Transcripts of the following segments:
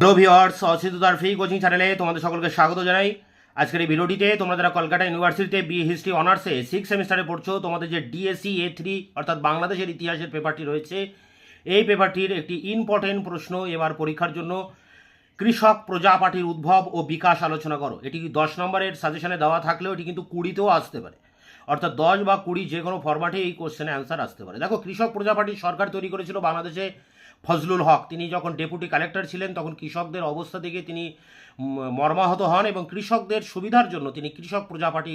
Hello viewers অসিতার free coaching চ্যানেলে তোমাদের সকলকে স্বাগত জানাই। আজকের এই ভিডিওটিতে তোমরা যারা কলকাতা ইউনিভার্সিটিতে বি হিস্ট্রি অনার্সে সিক্স সেমিস্টারে পড়ছো, তোমাদের যে ডিএসসি এ থ্রি অর্থাৎ বাংলাদেশের ইতিহাসের পেপারটি রয়েছে, এই পেপারটির একটি ইম্পর্টেন্ট প্রশ্ন এবার পরীক্ষার জন্য। কৃষক প্রজা পার্টির উদ্ভব ও বিকাশ আলোচনা করো। এটি দশ নম্বরের সাজেশনে দেওয়া থাকলেও এটি কিন্তু কুড়িতেও আসতে পারে। অর্থাৎ দশ বা কুড়ি যে কোনো ফরম্যাটে এই কোশ্চেনে অ্যান্সার আসতে পারে। দেখো, কৃষক প্রজা পার্টির সরকার তৈরি করেছিল বাংলাদেশে ফজলুল হক। তিনি যখন ডেপুটি কালেক্টর ছিলেন, তখন কৃষকদের অবস্থা দেখে তিনি মর্মাহত হন এবং কৃষকদের সুবিধার জন্য তিনি কৃষক প্রজা পার্টি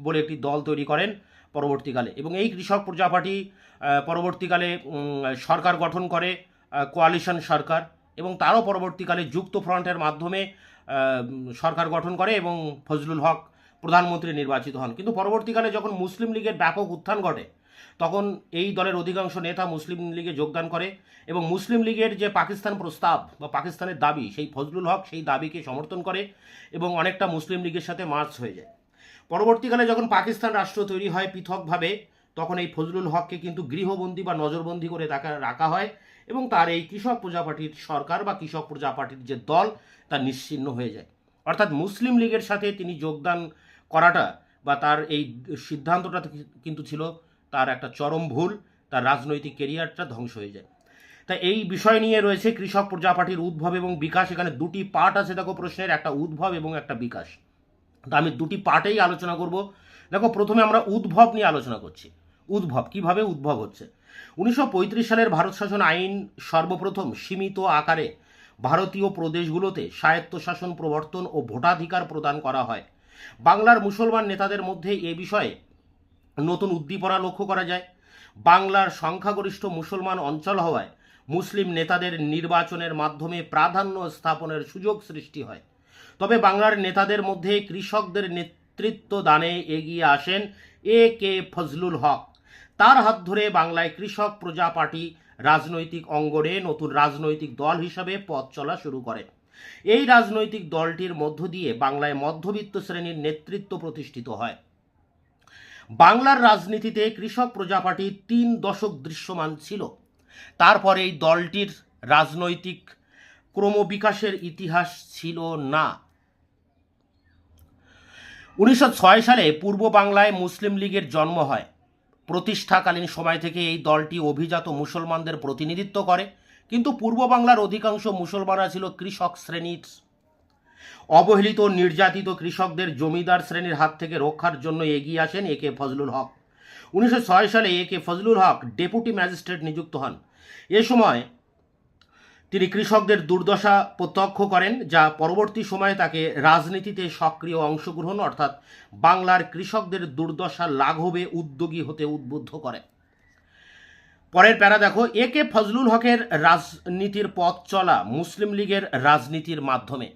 বলে একটি দল তৈরি করেন পরবর্তীকালে। এবং এই কৃষক প্রজা পার্টি পরবর্তীকালে সরকার গঠন করে কোয়ালিশন সরকার এবং তারও পরবর্তীকালে যুক্ত ফ্রন্টের মাধ্যমে সরকার গঠন করে এবং ফজলুল হক প্রধানমন্ত্রী নির্বাচিত হন। কিন্তু পরবর্তীকালে যখন মুসলিম লীগের ব্যাপক উত্থান ঘটে, তখন এই দলের অধিকাংশ নেতা মুসলিম লীগে যোগদান করে এবং মুসলিম লীগের যে পাকিস্তান প্রস্তাব বা পাকিস্তানের দাবি, সেই ফজলুল হক সেই দাবিকে সমর্থন করে এবং অনেকটা মুসলিম লীগের সাথে মার্চ হয়ে যায়। পরবর্তীকালে যখন পাকিস্তান রাষ্ট্র তৈরি হয় পৃথকভাবে, তখন এই ফজলুল হককে কিন্তু গৃহবন্দী বা নজরবন্দি করে তাকে রাখা হয় এবং তার এই কৃষক প্রজা পার্টির সরকার বা কৃষক প্রজা পার্টির যে দল, তা নিশ্চিহ্ন হয়ে যায়। অর্থাৎ মুসলিম লীগের সাথে তিনি যোগদান করাটা বা তার এই সিদ্ধান্তটা কিন্তু ছিল তার একটা চরম ভুল, তার রাজনৈতিক কেরিয়ারটা ধ্বংস হয়ে যায়। তা এই বিষয় নিয়ে রয়েছে কৃষক প্রজা পার্টির উদ্ভব এবং বিকাশ। এখানে দুটি পার্ট আছে দেখো প্রশ্নের, একটা উদ্ভব এবং একটা বিকাশ। তা আমি দুটি পার্টেই আলোচনা করব। দেখো প্রথমে আমরা উদ্ভব নিয়ে আলোচনা করছি। উদ্ভব, কীভাবে উদ্ভব হচ্ছে? উনিশশো পঁয়ত্রিশ সালের ভারত শাসন আইন সর্বপ্রথম সীমিত আকারে ভারতীয় প্রদেশগুলোতে স্বায়ত্তশাসন প্রবর্তন ও ভোটাধিকার প্রদান করা হয়। বাংলার মুসলমান নেতাদের মধ্যে এ বিষয়ে নতুন উদ্দীপনা লক্ষ্য করা যায়। বাংলার সংখ্যাগরিষ্ঠ মুসলমান অঞ্চল হওয়ায় মুসলিম নেতাদের নির্বাচনের মাধ্যমে প্রাধান্য স্থাপনের সুযোগ সৃষ্টি হয়। তবে বাংলার নেতাদের মধ্যে কৃষকদের নেতৃত্ব দানে এগিয়ে আসেন এ কে ফজলুল হক। তার হাত ধরে বাংলায় কৃষক প্রজা পার্টি রাজনৈতিক অঙ্গনে নতুন রাজনৈতিক দল হিসাবে পথ চলা শুরু করে। এই রাজনৈতিক দলটির মধ্য দিয়ে বাংলায় মধ্যবিত্ত শ্রেণির নেতৃত্ব প্রতিষ্ঠিত হয়। বাংলার রাজনীতিতে কৃষক প্রজা পার্টি তিন দশক দৃশ্যমান ছিল। তারপরে এই দলটির রাজনৈতিক ক্রমবিকাশের ইতিহাস ছিল না। উনিশশো ছয় সালে পূর্ব বাংলায় মুসলিম লীগের জন্ম হয়। প্রতিষ্ঠাকালীন সময় থেকে এই দলটি অভিজাত মুসলমানদের প্রতিনিধিত্ব করে। কিন্তু পূর্ব বাংলার অধিকাংশ মুসলমানরা ছিল কৃষক শ্রেণির। অবহেলিত, নির্যাতিত কৃষকদের জমিদার শ্রেণির হাত থেকে রক্ষার জন্য এগিয়ে আসেন এ কে ফজলুল হক। উনিশশো ছয় সালে A K Fazlul Haque deputy magistrate নিযুক্ত হন। এ সময় তিনি কৃষকদের দুর্দশা প্রত্যক্ষ করেন, যা পরবর্তী সময়ে তাকে রাজনীতিতে সক্রিয় অংশগ্রহণ, অর্থাৎ বাংলার কৃষকদের দুর্দশা লাঘবে উদ্যোগী হতে উদ্বুদ্ধ করে। পরের প্যারা দেখো, এ কে ফজলুল হকের রাজনীতির পথ চলা মুসলিম লীগের রাজনীতির মাধ্যমে।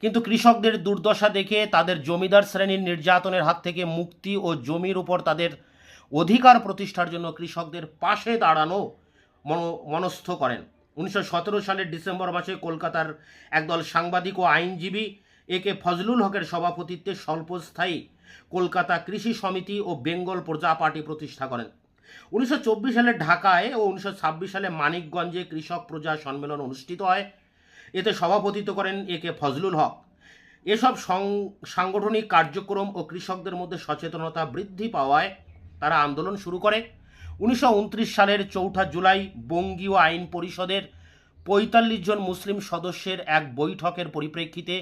কিন্তু কৃষকদের দুর্দশা দেখে তাদের জমিদার শ্রেণির নির্যাতনের হাত থেকে মুক্তি ও জমির উপর তাদের অধিকার প্রতিষ্ঠার জন্য কৃষকদের পাশে দাঁড়ানো মন- মনস্থ করেন। উনিশশো সতেরো সালের ডিসেম্বর মাসে কলকাতার একদল সাংবাদিক ও আইনজীবী এ কে ফজলুল হকের সভাপতিত্বে স্বল্পস্থায়ী কলকাতা কৃষি সমিতি ও বেঙ্গল প্রজা পার্টি প্রতিষ্ঠা করেন। উনিশশো চব্বিশ সালে ঢাকায় ও উনিশশো ছাব্বিশ সালে মানিকগঞ্জে কৃষক প্রজা সম্মেলন অনুষ্ঠিত হয়। এতে সভাপতিত্ব করেন এ কে ফজলুল হক। এসব সাংগঠনিক কার্যক্রম ও কৃষকদের মধ্যে সচেতনতা বৃদ্ধি পাওয়ায় তারা আন্দোলন শুরু করে। উনিশশো উনত্রিশ সালের চৌঠা জুলাই বঙ্গীয় আইন পরিষদের পঁয়তাল্লিশ জন মুসলিম সদস্যের এক বৈঠকের পরিপ্রেক্ষিতে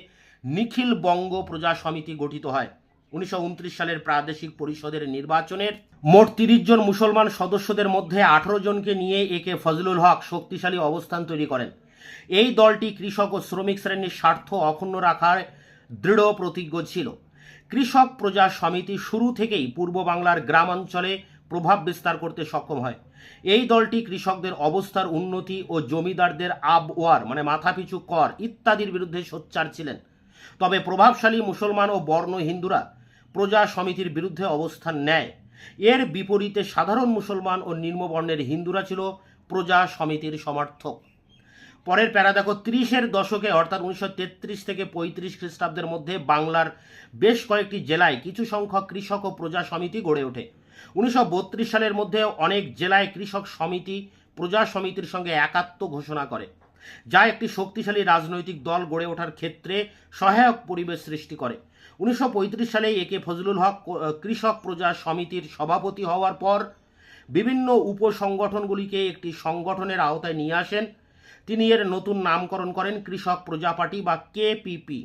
নিখিল বঙ্গ প্রজা সমিতি গঠিত হয়। উনিশশো উনত্রিশ সালের প্রাদেশিক পরিষদের নির্বাচনের মোট তিরিশ জন মুসলমান সদস্যদের মধ্যে আঠারো জনকে নিয়ে একে ফজলুল হক শক্তিশালী অবস্থান তৈরি করেন। এই দলটি কৃষক ও শ্রমিক শ্রেণির স্বার্থ অক্ষুণ্ণ রাখার দৃঢ় প্রতিজ্ঞ ছিল। কৃষক প্রজা সমিতি শুরু থেকেই পূর্ব বাংলার গ্রামাঞ্চলে প্রভাব বিস্তার করতে সক্ষম হয়। এই দলটি কৃষকদের অবস্থার উন্নতি ও জমিদারদের আবওয়ার মানে মাথাপিছু কর ইত্যাদির বিরুদ্ধে সোচ্চার ছিলেন। তবে প্রভাবশালী মুসলমান ও বর্ণ হিন্দুরা প্রজা সমিতির বিরুদ্ধে অবস্থান নেয়। এর বিপরীতে সাধারণ মুসলমান ও নিম্নবর্ণের হিন্দুরা ছিল প্রজা সমিতির সমর্থক। পরের প্যারা দেখো ত্রিশের দশকে, অর্থাৎ উনিশশো তেত্রিশ থেকে পঁয়ত্রিশ খ্রিস্টাব্দের মধ্যে বাংলার বেশ কয়েকটি জেলায় কিছু সংখ্যক কৃষক ও প্রজা সমিতি গড়ে ওঠে। উনিশশো বত্রিশ সালের মধ্যে অনেক জেলায় কৃষক সমিতি প্রজা সমিতির সঙ্গে একাত্ম ঘোষণা করে, যা একটি শক্তিশালী রাজনৈতিক দল গড়ে ওঠার ক্ষেত্রে সহায়ক পরিবেশ সৃষ্টি করে। উনিশশো পঁয়ত্রিশ সালে একে ফজলুল হক কৃষক প্রজা সমিতির সভাপতি হওয়ার পর বিভিন্ন উপসংগঠনগুলিকে একটি সংগঠনের আওতায় নিয়ে আসেন। তিনি এর নতুন নামকরণ করেন কৃষক প্রজা পার্টি বা কেপিপি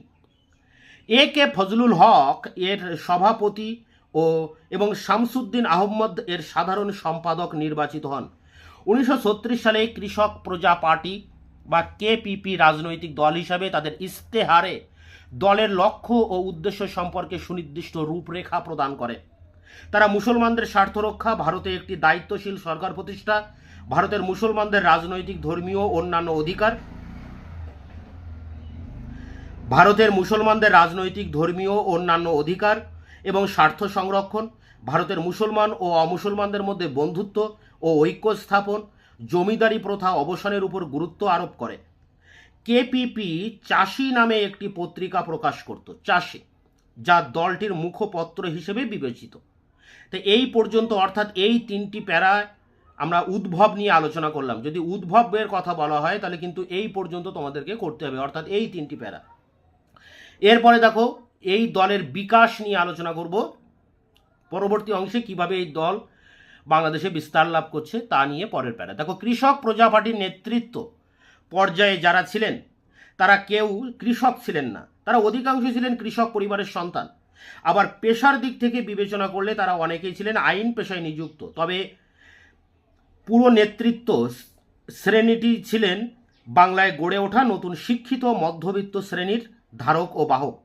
এ কে ফজলুল হক এর সভাপতি ও এবং শামসুদ্দিন আহমদ এর সাধারণ সম্পাদক নির্বাচিত হন। উনিশশো ছত্রিশ সালে কৃষক প্রজা পার্টি বা কেপিপি রাজনৈতিক দল হিসাবে তাদের ইস্তেহারে দলের লক্ষ্য ও উদ্দেশ্য সম্পর্কে সুনির্দিষ্ট রূপরেখা প্রদান করে। তারা মুসলমানদের স্বার্থ রক্ষা, ভারতে একটি দায়িত্বশীল সরকার প্রতিষ্ঠা, ভারতের মুসলমানদের রাজনৈতিক, ধর্মীয় অন্যান্য অধিকার, ভারতের মুসলমানদের রাজনৈতিক, ধর্মীয় অন্যান্য অধিকার এবং স্বার্থ সংরক্ষণ, ভারতের মুসলমান ও অমুসলমানদের মধ্যে বন্ধুত্ব ও ঐক্য স্থাপন, জমিদারি প্রথা অবসানের উপর গুরুত্ব আরোপ করে। কেপিপি চাষি নামে একটি পত্রিকা প্রকাশ করত, চাষি, যা দলটির মুখপত্র হিসেবে বিবেচিত। তো এই পর্যন্ত, অর্থাৎ এই তিনটি প্যারায় আমরা উদ্ভব নিয়ে আলোচনা করলাম। যদি উদ্ভবের কথা বলা হয়, তাহলে কিন্তু এই পর্যন্ত তোমাদেরকে করতে হবে, অর্থাৎ এই তিনটি প্যারা। এরপরে দেখো, এই দলের বিকাশ নিয়ে আলোচনা করব। পরবর্তী অংশে কীভাবে এই দল বাংলাদেশে বিস্তার লাভ করছে, তা নিয়ে পরের প্যারা। দেখো, কৃষক প্রজা পার্টির নেতৃত্ব পর্যায়ে যারা ছিলেন, তারা কেউ কৃষক ছিলেন না। তারা অধিকাংশ ছিলেন কৃষক পরিবারের সন্তান। আবার পেশার দিক থেকে বিবেচনা করলে তারা অনেকেই ছিলেন আইন পেশায় নিযুক্ত। তবে পুরো নেতৃত্ব শ্রেণীটি ছিলেন বাংলায় গড়ে ওঠা নতুন শিক্ষিত মধ্যবিত্ত শ্রেণির ধারক ও বাহক।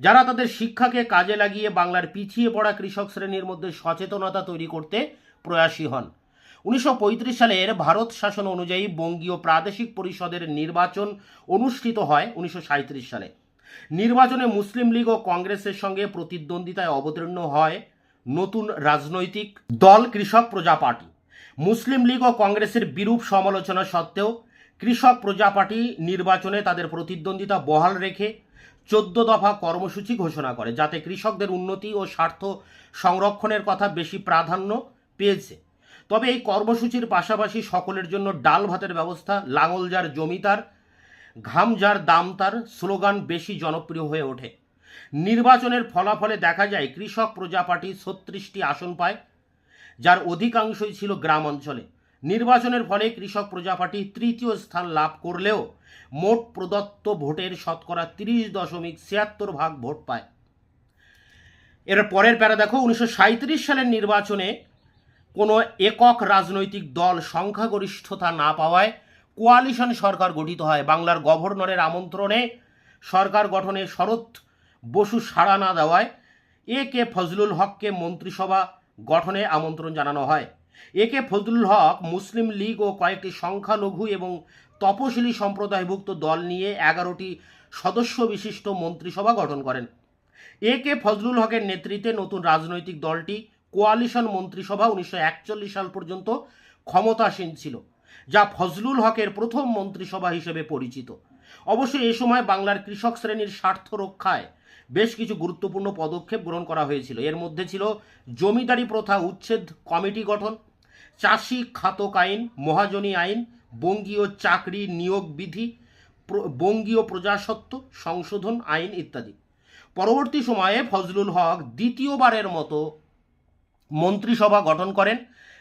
যারা তাদের শিক্ষাকে কাজে লাগিয়ে বাংলার পিছিয়ে পড়া কৃষক শ্রেণির মধ্যে সচেতনতা তৈরি করতে প্রয়াসী হন। উনিশশো পঁয়ত্রিশ সালের ভারত শাসন অনুযায়ী বঙ্গীয় প্রাদেশিক পরিষদের নির্বাচন অনুষ্ঠিত হয় উনিশশো সাঁইত্রিশ সালে। নির্বাচনে মুসলিম লীগ ও কংগ্রেসের সঙ্গে প্রতিদ্বন্দ্বিতায় অবতীর্ণ হয় নতুন রাজনৈতিক দল কৃষক প্রজা পার্টি। মুসলিম লীগ ও কংগ্রেসের বিরূপ সমালোচনা সত্ত্বেও কৃষক প্রজা পার্টি নির্বাচনে তাদের প্রতিদ্বন্দ্বিতা বহাল রেখে চোদ্দ দফা কর্মসূচি ঘোষণা করে, যাতে কৃষকদের উন্নতি ও স্বার্থ সংরক্ষণের কথা বেশি প্রাধান্য পেয়েছে। তবে এই কর্মসূচির পাশাপাশি সকলের জন্য ডাল ভাতের ব্যবস্থা, লাঙল যার জমিতার ঘাম যার দাম তার স্লোগান বেশি জনপ্রিয় হয়ে ওঠে। নির্বাচনের ফলাফলে দেখা যায় কৃষক প্রজা পার্টি ছত্রিশটি আসন পায়, যার অধিকাংশই ছিল গ্রাম অঞ্চলে। নির্বাচনের ফলে কৃষক প্রজা পার্টি তৃতীয় স্থান লাভ করলেও মোট প্রদত্ত ভোটের শতকরা তিরিশ দশমিক ছিয়াত্তর ভাগ ভোট পায়। এর পরের প্যারা দেখো, উনিশশো সাঁইত্রিশ সালের নির্বাচনে কোনো একক রাজনৈতিক দল সংখ্যাগরিষ্ঠতা না পাওয়ায় কোয়ালিশন সরকার গঠিত হয়। বাংলার গভর্নরের আমন্ত্রণে সরকার গঠনে শরৎ বসু সাড়া না দেওয়ায় এ কে ফজলুল হককে মন্ত্রিসভা গঠনে আমন্ত্রণ জানানো হয়। এ কে ফজলুল হক মুসলিম লীগ ও কয়েকটি সংখ্যালঘু এবং তপশিলি সম্প্রদায়ভুক্ত দল নিয়ে এগারোটি সদস্য বিশিষ্ট মন্ত্রিসভা গঠন করেন। এ কে ফজলুল হকের নেতৃত্বে নতুন রাজনৈতিক দলটি কোয়ালিশন মন্ত্রিসভা উনিশশো একচল্লিশ সাল পর্যন্ত ক্ষমতাসীন ছিল, যা ফজলুল হকের প্রথম মন্ত্রিসভা হিসেবে পরিচিত। অবশ্য এ সময় বাংলার কৃষক শ্রেণির স্বার্থ রক্ষায় বেশ কিছু গুরুত্বপূর্ণ পদক্ষেপ গ্রহণ করা হয়েছিল। এর মধ্যে ছিল জমিদারি প্রথা উচ্ছেদ কমিটি গঠন, চাষি খাতক আইন, মহাজনী আইন বঙ্গীয় চাকরি নিয়োগ বিধি বঙ্গীয় প্রজাসত্ব সংশোধন আইন ইত্যাদি। পরবর্তী সময়ে ফজলুল হক দ্বিতীয়বারের মতো মন্ত্রিসভা গঠন করেন,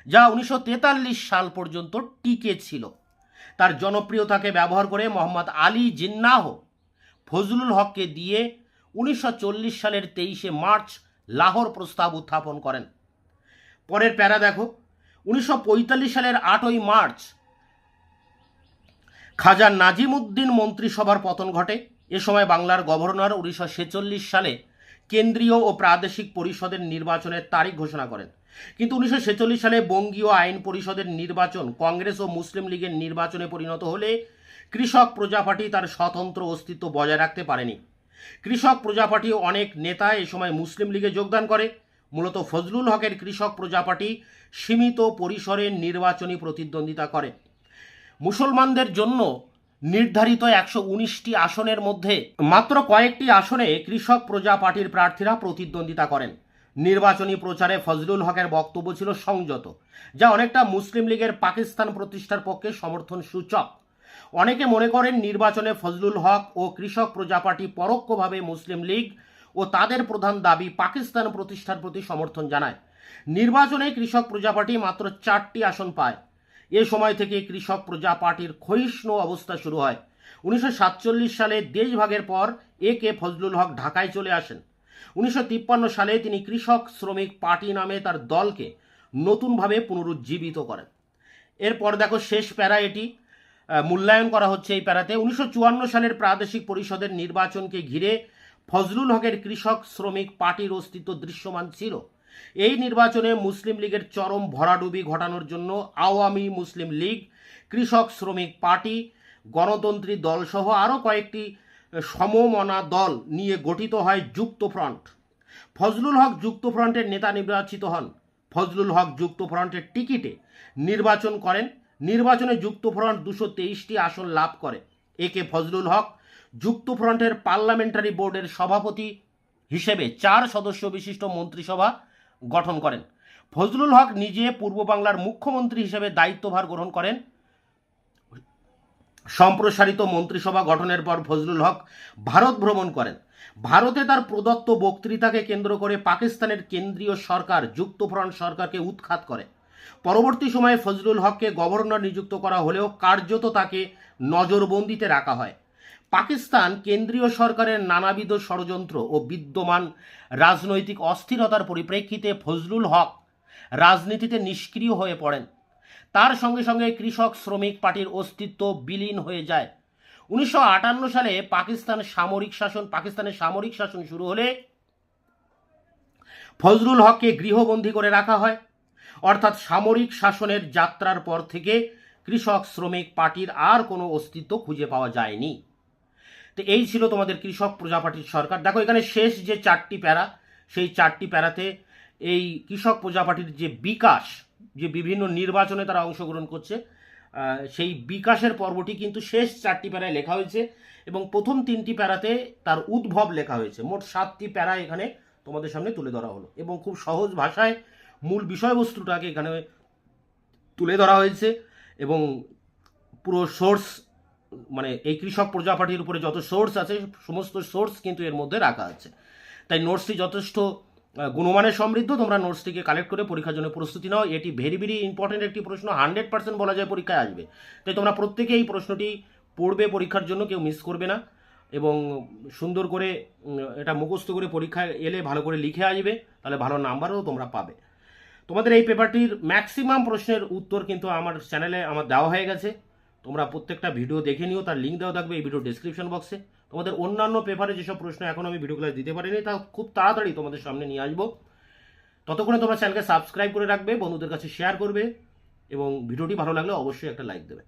যা উনিশশো তেতাল্লিশ সাল পর্যন্ত টিকে ছিল। তার জনপ্রিয়তাকে ব্যবহার করে মোহাম্মদ আলী জিন্নাহ ফজলুল হককে দিয়ে উনিশশো চল্লিশ সালের তেইশে মার্চ লাহোর প্রস্তাব উত্থাপন করেন। পরের প্যারা দেখো, উনিশশো পঁয়তাল্লিশ সালের আটই মার্চ খাজা নাজিম উদ্দিন মন্ত্রিসভার পতন ঘটে। এ সময় বাংলার গভর্নর উনিশশো ছেচল্লিশ সালে কেন্দ্রীয় ও প্রাদেশিক পরিষদের নির্বাচনের তারিখ ঘোষণা করেন। কিন্তু উনিশশো ছেচল্লিশ সালে বঙ্গীয় আইন পরিষদের নির্বাচন কংগ্রেস ও মুসলিম লীগের নির্বাচনে পরিণত হলে কৃষক প্রজা পার্টি তার স্বতন্ত্র অস্তিত্ব বজায় রাখতে পারেনি। কৃষক প্রজা পার্টি অনেক নেতা এ সময় মুসলিম লীগে যোগদান করে। মূলত ফজলুল হকের কৃষক প্রজা পার্টি সীমিত পরিসরে নির্বাচনী প্রতিদ্বন্দ্বিতা করে। মুসলমানদের জন্য নির্ধারিত একশো উনিশটি আসনের মধ্যে মাত্র কয়েকটি আসনে কৃষক প্রজা পার্টির প্রার্থীরা প্রতিদ্বন্দ্বিতা করেন। নির্বাচনী প্রচারে ফজলুল হকের বক্তব্য ছিল সংযত, যা অনেকটা মুসলিম লীগের পাকিস্তান প্রতিষ্ঠার পক্ষে সমর্থন সূচক অনেকে মনে করেন নির্বাচনে ফজলুল হক ও কৃষক প্রজা পার্টি পরোক্ষভাবে মুসলিম লীগ ও তাদের প্রধান দাবি পাকিস্তান প্রতিষ্ঠার প্রতি সমর্থন জানায়। নির্বাচনে কৃষক প্রজা পার্টি মাত্র চারটি আসন পায়। এ সময় থেকে কৃষক প্রজা পার্টির ক্ষয়িষ্ণু অবস্থা শুরু হয়। উনিশশো সাতচল্লিশ সালে দেশভাগের পর এ কে ফজলুল হক ঢাকায় চলে আসেন। উনিশশো তিপ্পান্ন সালে তিনি কৃষক শ্রমিক পার্টি নামে তার দলকে নতুনভাবে পুনরুজ্জীবিত করেন। এরপর দেখো শেষ প্যারা এটি। মূল্যায়ন করা হচ্ছে এই প্যারাতে। উনিশশো চুয়ান্ন সালের প্রাদেশিক পরিষদের নির্বাচনকে ঘিরে ফজলুল হকের কৃষক শ্রমিক পার্টির অস্তিত্ব দৃশ্যমান ছিল। এই নির্বাচনে মুসলিম লীগের চরম ভরাডুবি ঘটানোর জন্য আওয়ামী মুসলিম লীগ, কৃষক শ্রমিক পার্টি, গণতন্ত্রী দলসহ আরও কয়েকটি সমমনা দল নিয়ে গঠিত হয় যুক্ত ফ্রন্ট। ফজলুল হক যুক্ত ফ্রন্টের নেতা নির্বাচিত হন। ফজলুল হক যুক্ত ফ্রন্টের টিকিটে নির্বাচন করেন। নির্বাচনে যুক্ত ফ্রন্ট দুশো তেইশটি আসন লাভ করে। একে ফজলুল হক যুক্ত ফ্রন্টের পার্লামেন্টারি বোর্ডের সভাপতি হিসেবে চার সদস্য বিশিষ্ট মন্ত্রিসভা গঠন করেন। ফজলুল হক নিজে পূর্ব বাংলার মুখ্যমন্ত্রী হিসেবে দায়িত্বভার গ্রহণ করেন। সম্প্রসারিত মন্ত্রিসভা গঠনের পর ফজলুল হক ভারত ভ্রমণ করেন। ভারতে তার প্রদত্ত বক্তৃতাকে কেন্দ্র করে পাকিস্তানের কেন্দ্রীয় সরকার, যুক্তফ্রন্ট সরকারকে উৎখাত করে। পরবর্তী সময়ে ফজলুল হককে গভর্নর নিযুক্ত করা হলেও কার্যত তাকে নজরবন্দিতে রাখা হয়। পাকিস্তান কেন্দ্রীয় সরকারের নানাবিধ ষড়যন্ত্র ও বিদ্যমান রাজনৈতিক অস্থিরতার পরিপ্রেক্ষিতে ফজলুল হক রাজনীতিতে নিষ্ক্রিয় হয়ে পড়েন। তার সঙ্গে সঙ্গে কৃষক শ্রমিক পার্টির অস্তিত্ব বিলীন হয়ে যায়। উনিশশো আটান্ন সালে পাকিস্তান সামরিক শাসন, পাকিস্তানের সামরিক শাসন শুরু হলে ফজলুল হককে গৃহবন্দী করে রাখা হয়। অর্থাৎ সামরিক শাসনের যাত্রার পর থেকে কৃষক শ্রমিক পার্টির আর কোনো অস্তিত্ব খুঁজে পাওয়া যায়নি। তো এই ছিল তোমাদের কৃষক প্রজা পার্টির সরকার। দেখো, এখানে শেষ যে চারটি প্যারা, সেই চারটি প্যারাতে এই কৃষক প্রজা পার্টির যে বিকাশ, যে বিভিন্ন নির্বাচনে তারা অংশগ্রহণ করছে সেই বিকাশের পর্বটি কিন্তু শেষ চারটি প্যারায় লেখা হয়েছে এবং প্রথম তিনটি প্যারাতে তার উদ্ভব লেখা হয়েছে। মোট সাতটি প্যারা এখানে তোমাদের সামনে তুলে ধরা হলো এবং খুব সহজ ভাষায় মূল বিষয়বস্তুটাকে এখানে তুলে ধরা হয়েছে এবং পুরো সোর্স মানে এই কৃষক প্রজা পার্টির উপরে যত সোর্স আছে, সমস্ত সোর্স কিন্তু এর মধ্যে রাখা আছে। তাই নোটসটি যথেষ্ট গুণমানের সমৃদ্ধ, তোমরা নোটসটিকে কালেক্ট করে পরীক্ষার জন্য প্রস্তুতি নাও। এটি ভেরি ভেরি ইম্পর্টেন্ট একটি প্রশ্ন হান্ড্রেড পার্সেন্ট বলা যায় পরীক্ষায় আসবে। তাই তোমরা প্রত্যেকে এই প্রশ্নটি পড়বে পরীক্ষার জন্য, কেউ মিস করবে না। এবং সুন্দর করে এটা মুখস্থ করে পরীক্ষায় এলে ভালো করে লিখে আসবে, তাহলে ভালো নাম্বারও তোমরা পাবে। তোমাদের এই পেপারটির ম্যাক্সিমাম প্রশ্নের উত্তর কিন্তু আমার চ্যানেলে আমার দেওয়া হয়ে গেছে। তোমরা প্রত্যেকটা ভিডিও দেখে নিও, তার লিঙ্ক দেওয়া থাকবে এই ভিডিও ডিসক্রিপশন বক্সে তোমাদের অন্যান্য পেপারে যেসব প্রশ্ন এখন আমি ভিডিও ক্লাস দিতে পারিনি, তা খুব তাড়াতাড়ি তোমাদের সামনে নিয়ে আসব। ততক্ষণে তোমরা চ্যানেলকে সাবস্ক্রাইব করে রাখবে, বন্ধুদের কাছে শেয়ার করবে এবং ভিডিওটি ভালো লাগলে অবশ্যই একটা লাইক দেবে।